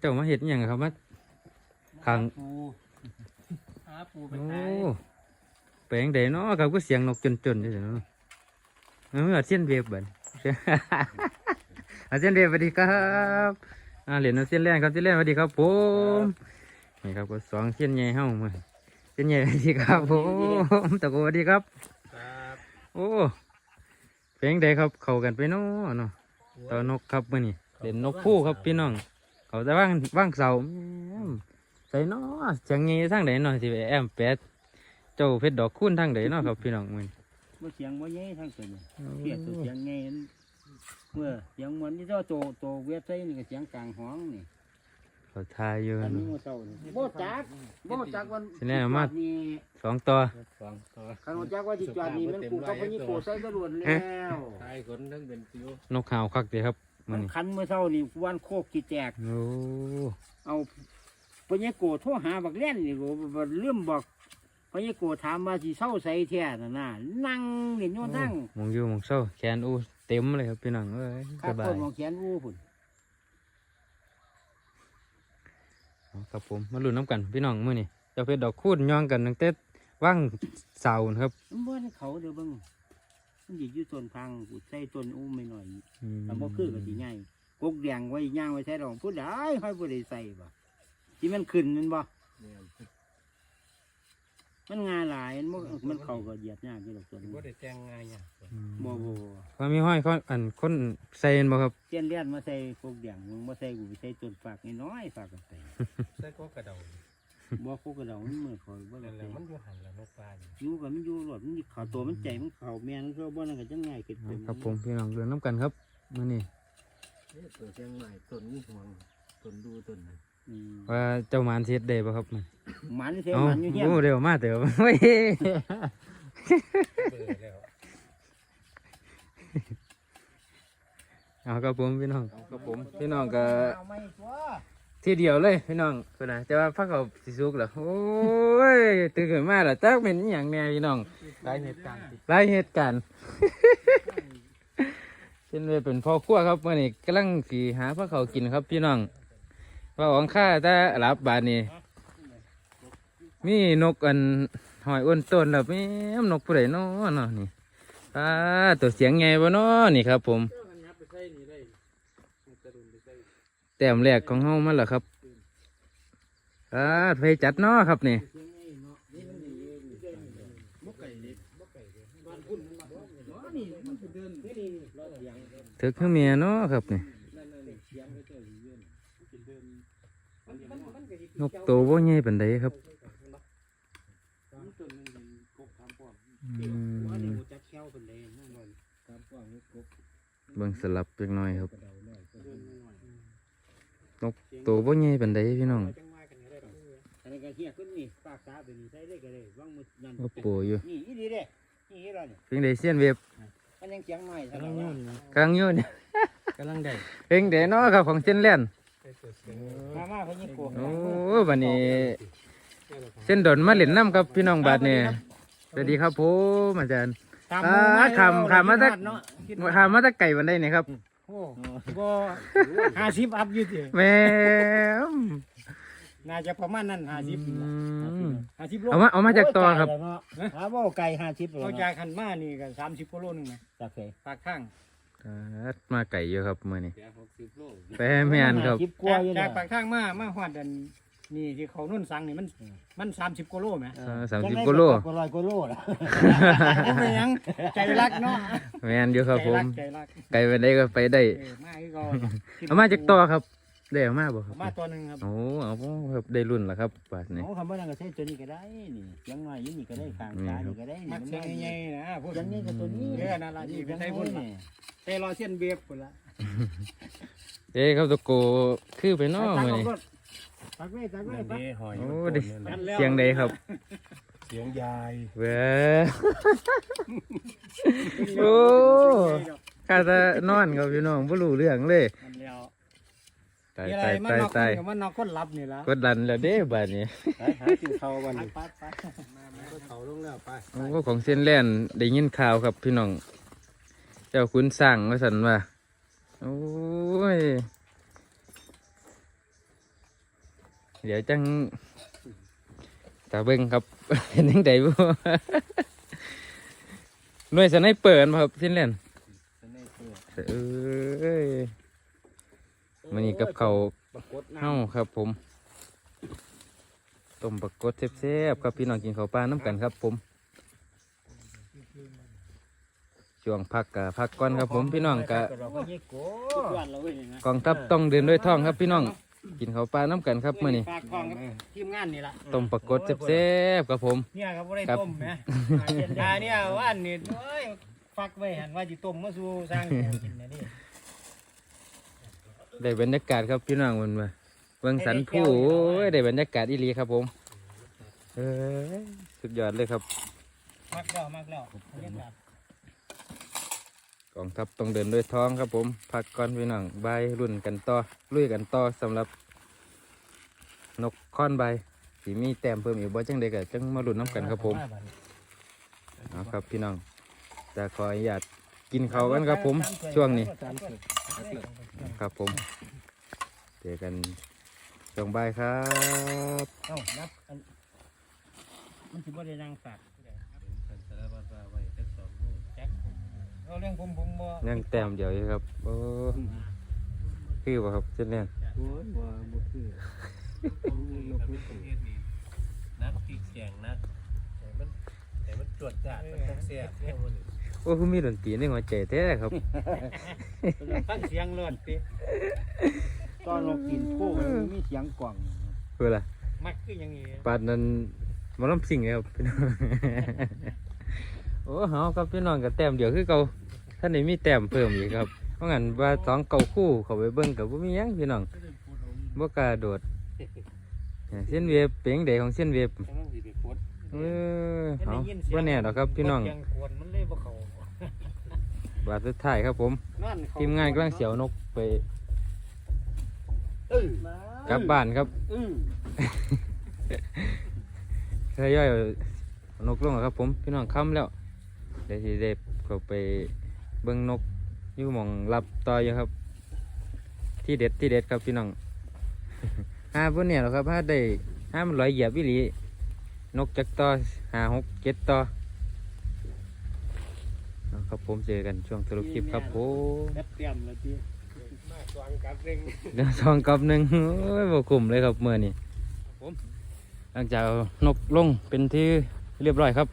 เข้าเจ้ามาเห็ดอหย่างครับมาขังปูหาปูไปโอ้ขายแปลงใดเนาะครับก็เสียงนกจนๆอยู่เนาะเอออาเซียนเวฟบัน อาเซียนเวฟสวัสดีครับอ่าเหรียญอาเซียนแลนด์ครับอาเซียนแลนด์สวัสดีครับผมนี่ครับก็สองเซียนใหญ่เฮ้ามาเซียนใหญ่สวัสดีครับผมตะโกสวัสดีครับ ครับโอ้เพลงใดครับเข้ากันไปเนาะเนาะตัวนกครับมื่อนี้เล่นนกคู่ครับพี่น้อง เขาจะว่างว่างเสาแม่มใส่เนาะเสียงงี้ทางไหนเนาะสิไปแอมแปดเจ้าเพชรดอกคุ้นทางไหนเนาะครับพี่น้องมื่อนี้เมื่อเสียงว่าเย่ทั้งตัวเนี่ยเสียตัวเสียงไงนั้นเมื่อเสียงเหมือนนี่เจ้าโตโตเวียดไส้นี่ก็เสียงกลางห้องนี่เขาทายอยู่อันนี้เนาะโมเศร้านี่โบ่จักโบ่จักวันสิแน่มานี่สองตัวสองตัวคันบ่จักว่าสิจอดนี่มันกูกับพญโกใส่ตะลวนแล้วตายคนทั้งเป็นฟิวนกหาวคักเดีครับ มื่มัอนนี้คันเมื่อเช้านี่วันโคกกี่แจกโอ้เอาพญโกโทรหาบักเล่นนี่ก็บ่ลืมบอกพญโกถามว่าสิเศร้าใส่แท้น่ะนะนั่งนี่โยนั่งมองอยู่มองเศร้าแขนอู้เต็มเลยครับพี่น้องเอ้ยข้าสบาต้ยนของแขนอู้พุ่นเอาครับผมมาลุ้นน้ำกันพี่น้องมื่อนี้เจ้าเพชรดอกคูดย่องกันตั้งแต่ว่างเสานะครับมันบ่ให้เขาเด้อเบิ่ง มันสิอยู่ต้นทางกูใส่ต้นอู้ไม่หน่อยอืมแต่บ่คือก็สิใหญ่กกแดงไว้ย่างไว้ใส่ดอกผู้ใดให้ผู้ใดใส่บ่ที่มันขึ้นแมันบ่เนี่ยมันงาหลายมันบ่มันเข้าก็เหยียดยากอยู่ดอกต้นว่าได้แจ้งง่ายเนี่ยอืมบ่บ่ความมีห้อยเขาอันคนใส่เห็นบ่ครับเจียนเลียนมาใส่กกแดงมึงบ่ใส่กูไปใส่ต้นฝากน้อยๆฝากกันไปใส่ก็กระเดา บ่กกกระดองมันมือคอยบ่นั่ได้นแหใส่ละมันอยู่หันแล้วนกปลาอยู่อยู่กับมันอยู่รถมันสิเข้าตัวมันใจมันเข้าแม่นก็บ่นั่นก็จังง่ายขึ้นไปครับผมพี่น้องเดินน้ำกันครับมื่อนี้นี่ตัวแจ้งใหม่ต้นนี้ห่วงต้นดูต้นนั้นอืมว่าเจ้าหมานเสียดเดบ่ครับมันหมันเสียเอาหมันอยู่เฮียนโอ้เร็วมากเต๋อเฮ้ยเบื่อแล้วเอาครับผมพี่น้องครับผมพี่น้องก็เอาไม่ตัว ทีเดียวเลยพี่น้องคือนะแต่ว่าพักเขาสิสุกแล้วโอ้ยตื่นขึ้นมาแล้วจักเป็นอหย่างแน่พี่น้องหลายเหตุการณ์หลายเหตุการณ์ เช่นว่าเป็นพ่อครัวครับมื่อนี้กำลังสีหาพักเขาวกินครับพี่น้องว่าของข้าแต่หลับบานนี้มีนกอันหอยอ้วนต้นแล้วมีนกผู้ใดเนาะเนาะนี่อ่าตัวเสียงไงบ่เนาะนี่ครับผม แต้มแรกของเฮามันเหรอครับอ่าไปจัดเนาะครับนี่ถึกขึ้นเมียเนาะครับนี่นกโตบ่ใหญ่ปานใดครับเบิ่งสลับจักน่อยครับ นกโตบ่ใหญ่ปานใดพี่น้องอันนี้ก็เฮียขึ้นนี่ปากตาเป็นใส่ได้ก็ได้วางมือนั่นก็โปอยู่นี่อีดีเด้นี่อีแล้วนี่เพียงใดเสียนเว็บมันยังเสียงน้อยกำลังยุ่นนะกลางอยืนกำลังได้เพียงใดเนาะครับของเส้นแล่นมามาพะนี่โกโอ้บัดนี้ เส้นดอนมาเล่นน้ำครับพี่น้องบาดนี่สวัสดีครับผมอาจารย์อ่าคำคำมาจากเนาะถามมาแตะไก่บันไดนี่ครับ โอ้บ่ห้าสิบอัพอยู่ติแม่ม น่าจะประมาณนั้นห้าสิบอืมห้าสิบโลเอามาเอามาจากตัวครับหาว่าไก่ห้าสิบโลเอาจากขันมานี่ก็สามสิบกิโลหนึงนะจากไสปากข้างครับมาไก่อยู่ครับมื้อนี้แกหกสิบโลแปรแม่นครับ สิบกว่าจากอยู่จานะกปากข้างมามาหอดอัน นี่ที่เขานุ่นสังนี่มันมันสามสิบกิโลไหมสามสิบกิโลก็ร้อยกิโลล่ะเอาไปยังใจรักเนาะแม่นอยู่ครับใจผมรักใจรักไก่บันไดก็ไปได้ เออมาอีกก็เอามาจากตัวครับได้เอามาบ่ครับ มาตัวหนึ่งครับโอ้เอาบ่ครับได้รุ่นแล้วครับบาดนี้ โอ้คำว่านั่นก็ใช้ตัวนี้ก็ได้นี่เสียงน้อยอยู่นี่ก็ได้ข้างตานี่ก็ได้มักเสียงใหญ่ๆนะพูดเสียงนี้ก็ตัวนี้เออนั่นล่ะที่ไปใช้พุ่นล่ะ เตรอเส้นเบียบพุ่นละเอ้ครับตะโกคือไปเนาะมื้อนี้ ตักไว้ตักไว้นั่นตักดีหอยโอ้มันดิต้นนั่นเสียงใดครับเสียงยายเว้ยโอ้ข้าจะนอนครับพี่น้องบ่รู้เรื่องเลยมันแล้วตายมีอะไรตายมันตายนอกตายกับมันนอกคนรับนี่ละกดดันแล้วเด้บาดนี้ไปหากินข้าววันไปนี้ไปไปมามาเขาลงแล้วไปโอ้ของเส้นแล่นได้ยินข่าวครับพี่น้อง เจ้าคุณสั่งว่าสันว่าโอ้ย เดี๋ยวจังตาเบิ้งครับเป็นยังไงบ่หน่วยสไนเปิดมาครับที่เล่นจะได้เปิดเอ้ยมันนี่กับเขาเฮ้าครับ ผมต้มปลากดแซ่บๆครับพี่น้องกินข้าวปลาน้ำกันครับ ผมช่วงพักกะพักก่อนครับ ผมพี่น้องกะกอดเราเว้ยนี่นะกองทัพต้องเดินด้วยท้องครับพี่น้อง กินข้าวปลาน้ำกันครับมื่อนี้ฝากทองกับทีมงานนี่ล่ะต้มปลากดแซ่บๆครับผม เนี่ยครับบ่ได้ครับต้มแหมอ่าเนี่ยว่านนี่โอ้ยฟักไว้หันว่าสิต้มมาสู่สร้างกินนะนี่ได้บรรยากาศครับพี่น้องมันมาเบื้องสันผู้โอ้ยได้บรรยากาศอีหลีครับผม เอ้ยสุดยอดเลยครับมักแล้วมักแล้วบรรยากาศก องทัพต้องเดินด้วยท้องครับผมพักก่อนพี่น้องใบรุ่นกันต่อลุยกันต่อสำหรับ นกค้อนใบสีมีแต้มเพิ่มอีกบ่จังใดก็จังมาลุ้นน้ำกันครับผมเอาครับพี่น้องจะขออนุญาตกินข้าวกันครับผมช่วงนี้ครับผมเจอกันช่วงบ่ายครับเอ้านับอันมันสิบ่ได้นั่งฝากสารพัดว่าไว้สักสองลูก แจ็ค เอาเรื่องผมผมบ่ยังแต้มเดียวอยู่ครับโอ้คือบ่ครับเช่นนี้โอ้ยว่าบ่คือมีนกมีตัวนี้นักที่แข่งนักแต่มันแต่มันตรวจจัดมันต้องเสียบเนี่ยมันโอ้คือมีดนตรีในหัวใจแท้ครับฟังเสียงรถติตอนเรากินโค้มันมีเสียงกล่องเพื่ออะไรมักคืออย่างนี้ปาดนั้นหมาล้ำสิ่งเลยครับพี่น้องโอ้เฮาครับพี่น้องกับแต้มเดียวคือเก่า ท่านนี้มีแต้มเพิ่มอีกครับ เพราะงั้นว่าสองเก่าคู่เขาไปเบิ่งกับบ่มีหยังพี่น้องบ่กล้าโดดเนี่ยเส้นเวฟเป็นจั่งใดของเส้นเวฟต้องสิไปโคตรเออเฮาบ่แน่ดอกครับพี่น้องเสียงกวนมันเลยบ่เข้าบาทสุดท้ายครับผม นั่นเขาทีมงานกำลังเสียวนกไปเออกลับบ้านครับอือทยอยเอานกลงแล้วครับผม พี่น้องค้ำแล้วเดี๋ยวสิได้เข้าไป เบิ่งนกอยู่หมองรับต่ออยู่ครับ ที่เด็ดที่เด็ดครับพี่น้องหาพวกเนี่ยหรอครับถ้าได้ห้ามันลอยเหยียบวิลีนกจักต่อหาหกเจ็ดต่อเอาครับผมเจอกันช่วงสรุปคลิปครับผมแป๊บเตรียมแล้วจีมากกว่ากับเร่งเดี๋ยวสองกับหนึ่งโอ้ยบกลุ่มเลยครับเมื่อนี้ผมหลังจากเอานกลงเป็นที่เรียบร้อยครับ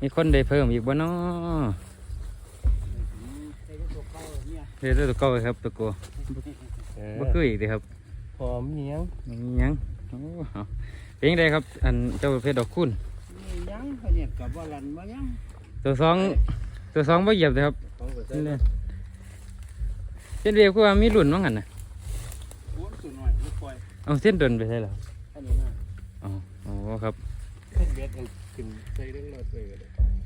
มีคนได้เพิ่มอีกบ่เนาะใส่ตัวเก่าเนี่ยเรื่อยๆตัวเก่าครับตัวโกบ่คืออีกเลยครับหอมเหนียวมีหยังโอ้เอาเป็นยังไงครับ อันเจ้าเพชรดอกคุณนี่ยังเขาเนี่ยกับว่าลันว่ายังตัวสองตัวสองบ่เหยียบเลยครับของก็ใส่นี่เลยเส้นเวียคือว่ามีหลุ่นมั้งหันน่ะโอ้ตัวหน่อยไม่ปล่อยเอาเส้นดนไปใช่เหรออันนี้นะอ๋ออ๋อครับขึ้นเบ็ดมัน ขึ้นใส่เรื่องรถเลย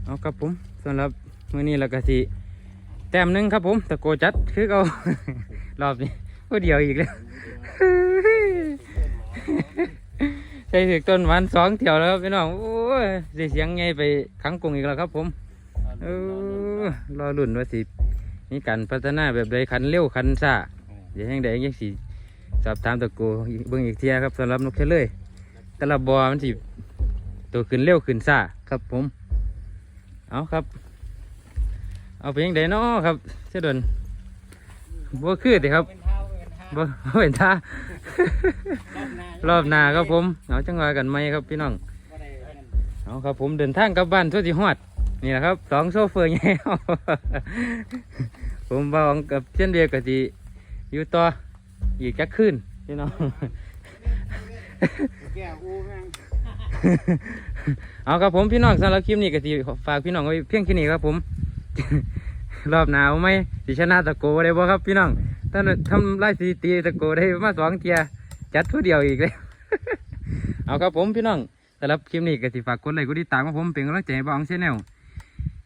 เอาครับผมสำหรับมื้อนี้แล้วก็สิแต้มหนึงครับผมตะโกจัดคือเอา รอบนี้ผู้เดียวอีกแล้ว ใส่ถึกต้นหวานสองเที่ยวแล้วครับพี่น้องโอ้ยสิเสียงไงไปขังกรงอีกแล้วครับผม เออรอรุ่นว่าสิมีการพัฒนาแบบใดคันเร็วคันซ่าเดี๋ยวแห่งใดยังสิสอบถามตะโกอีกเบิ่งอีกเทียครับสำหรับนกเชลเลยแต่ละบอมันสิ ตัวขึ้นเร็วขึ้นซ่าครับผม เอาครับ เอาไปยังไดเนาะครับเสยดนบ่คือติครับเป็นเท้าเป็นเท้าบ่บ่เป็นท่ารอบหน้ารอบหน้าครับผมเอาจังหวะกันไหมครับพี่น้องบ่ได้อันนั้นเอาครับผมเดินทางกลับบ้านทั่วที่ฮอดนี่แหละครับสองโซเฟอร์ใหญ่ผมบ่าวกับเช่นเดียวกับที่อยู่ต่ออีกจักคืนพี่น้องแก้อูแม่ง เอาครับผมพี่น้องสำหรับคลิปนี้ก็สิฝากพี่น้องไว้เพียงแค่นี้ครับผม รอบหนาวไหมสิชนะตะโกได้บ่ครับ พี่น้องถ้าทำไลายสถิติตะโกได้มาสองเทียจัดทุเดียวอีกเลยเอาครับผมพี่น้องสำหรับคลิปนี้ก็สิฝากกดไลค์กดติดตามครับผมเป็นกำลังใจให้บ่าอองเชนแนล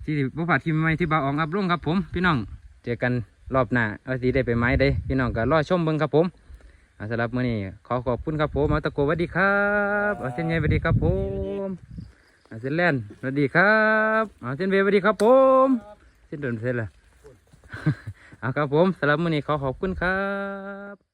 ที่บ่พลาดคลิปใหม่ที่บ่าอองอัพลงครับผม พี่น้องเจอกันรอบหน้าว่าสิได้ไปไหมได้พี่น้องก็รอชมเบิ่งครับผม สำหรับมื้อนี้ขอขอบคุณครับผมเอาตะโกสวัสดีครับเอาเส้นใหญ่สวัสดีครับผมอาเซนแลนสวัสดีครับอาเซนเวสวัสดีครับผมเส้นเดินเส้นละเอาครับผมสำหรับมื้อนี้ขอขอบคุณครับ